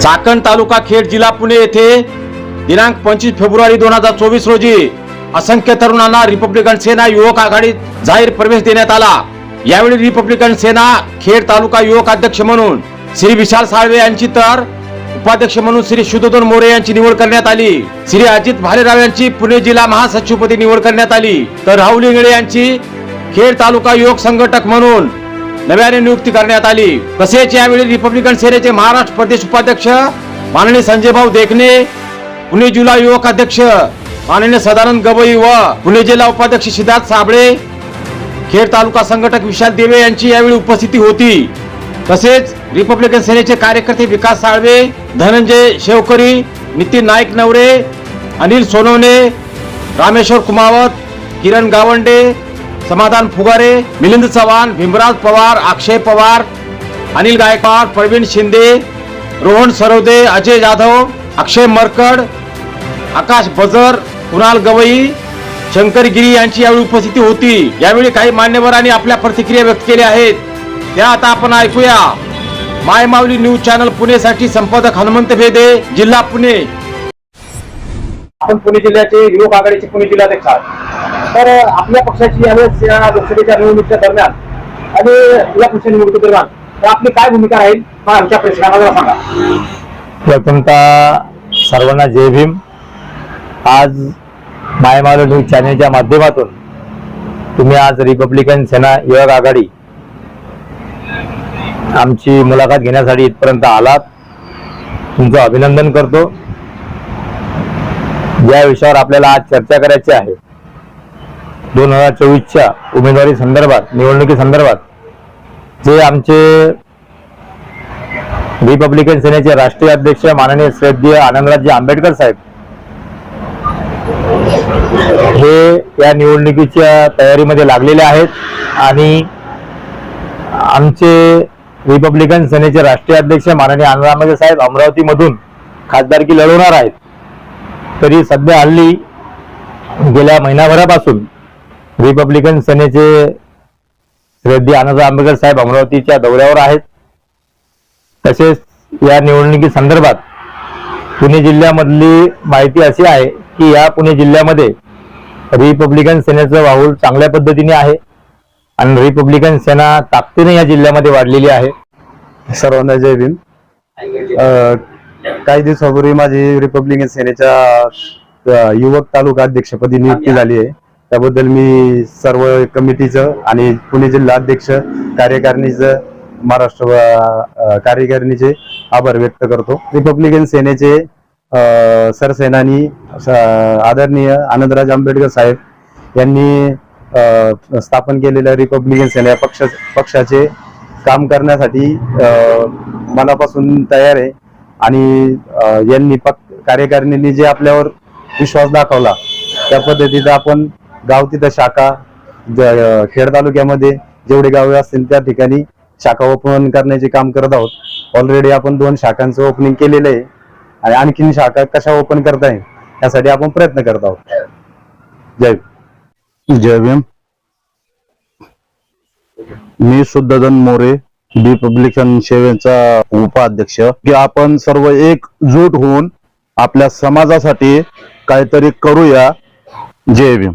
चाकण तालुका खेड जिल्हा पुणे येथे दिनांक पंचवीस फेब्रुवारी दोन हजार चोवीस रोजी असंख्य तरुणांना रिपब्लिकन सेना युवक आघाडीत जाहीर प्रवेश देण्यात आला. यावेळी रिपब्लिकन सेना खेड तालुका युवक अध्यक्ष म्हणून श्री विशाल साळवे यांची तर उपाध्यक्ष म्हणून श्री शुद्धोधन मोरे यांची निवड करण्यात आली. श्री अजित भालेराव यांची पुणे जिल्हा महासचिवपदी निवड करण्यात आली. तर राहुल इंगळे यांची खेड तालुका युवक संघटक म्हणून नव्याने नियुक्ती करण्यात आली. तसेच यावेळी रिपब्लिकन सेनेचे महाराष्ट्र प्रदेश उपाध्यक्ष माननीय संजय भाऊ देखणे पुणे जिल्हा युवक अध्यक्ष माननीय सदानंद गवई व पुणे जिल्हा उपाध्यक्ष सिद्धार्थ साबळे खेड तालुका संघटक विशाल देवे यांची यावेळी उपस्थिती होती. तसेच रिपब्लिकन सेनेचे कार्यकर्ते विकास साळवे धनंजय शेवकरी नितीन नाईक नवरे अनिल सोनवणे रामेश्वर कुमावत किरण गावंडे समाधान फुगारे मिलिंद चव्हाण भीमराज पवार अक्षय पवार अनिल गायकवाड प्रवीण शिंदे रोहन सरोदे अजय जाधव अक्षय मरकड आकाश बजर कुणाल गवई शंकर गिरी यांची यावेळी उपस्थिती होती. यावेळी काही मान्यवरांनी आपल्या प्रतिक्रिया व्यक्त केल्या आहेत. त्या आता आपण ऐकूया. माय माऊली न्यूज चॅनल पुणेसाठी संपादक हनुमंत भेदे जिल्हा पुणे. आपण पुणे जिल्ह्याचे युवक आघाडीचे पुणे जिल्हाध्यक्ष आहात. तर आपल्या पक्षाची यावेळेस या लोकसभेच्या निवडणुकीच्या दरम्यान आणि या पक्ष निवडणुकी दरम्यान तर आपली काय भूमिका राहील हा आमच्या प्रेक्षकांना सांगा. प्रथमतः सर्वांना जय भीम. आज मायमालो न्यूज चॅनेलच्या माध्यमातून तुम्ही आज रिपब्लिकन सेना युवक आघाडी आमची मुलाखत घेण्यासाठी इथपर्यंत आलात. तुमचं अभिनंदन करतो. या विषयावर आपल्याला आज चर्चा करायची आहे दोन हजार चोवीसच्या उमेदवारी संदर्भात निवडणुकी संदर्भात जे आमचे रिपब्लिकन सेनेचे राष्ट्रीय अध्यक्ष माननीय श्रद्धेय आनंदराजे आंबेडकर साहेब हे या निवडणुकीच्या तयारीमध्ये लागलेले आहेत आणि आमचे रिपब्लिकन सेनेचे राष्ट्रीय अध्यक्ष माननीय आनंदराजे साहेब अमरावतीमधून खासदारकी लढवणार आहेत. तरी सध्या हल्ली गेल्या महिनाभरापासून रिपब्लिकन सेनेचे श्रद्धेय आनंद आंबेडकर साहेब अमरावतीच्या दौऱ्यावर आहेत. तसेच या निवडणुकी संदर्भात पुणे जिल्ह्यामधली माहिती अशी आहे की या पुणे जिल्ह्यामध्ये रिपब्लिकन सेनेचं वाहूल चांगल्या पद्धतीने आहे आणि रिपब्लिकन सेना ताकदीने या जिल्ह्यामध्ये वाढलेली आहे. सर्वांना जय भीम. काही दिवसापूर्वी माझी रिपब्लिकन सेनेच्या युवक तालुका अध्यक्षपदी नियुक्ती झाली आहे. त्याबद्दल मी सर्व कमिटीचं आणि पुणे जिल्हा अध्यक्ष कार्यकारिणीचं महाराष्ट्र कार्यकारिणीचे आभार व्यक्त करतो. रिपब्लिकन सेनेचे सरसेनानी आदरणीय आनंदराज आंबेडकर साहेब यांनी स्थापन केलेल्या रिपब्लिकन सेना या पक्ष पक्षाचे काम करण्यासाठी मनापासून तयार आहे. आणि यांनी पक्ष कार्यकारिणींनी जे आपल्यावर विश्वास दाखवला त्या पद्धतीचा आपण गाव तिथं शाखा खेड तालुक्यामध्ये जेवढे गावे असतील त्या ठिकाणी शाखा ओपन करण्याचे काम करत आहोत. ऑलरेडी आपण दोन शाखांचं ओपनिंग केलेलं आहे. आणि आणखीन शाखा कशा ओपन करता येईल यासाठी आपण प्रयत्न करत आहोत. जय जय भीम. मी शुद्धधन मोरे रिपब्लिकन सेवेचा उपाध्यक्ष. की आपण सर्व एकजूट होऊन आपल्या समाजासाठी काहीतरी करूया. जय भीम.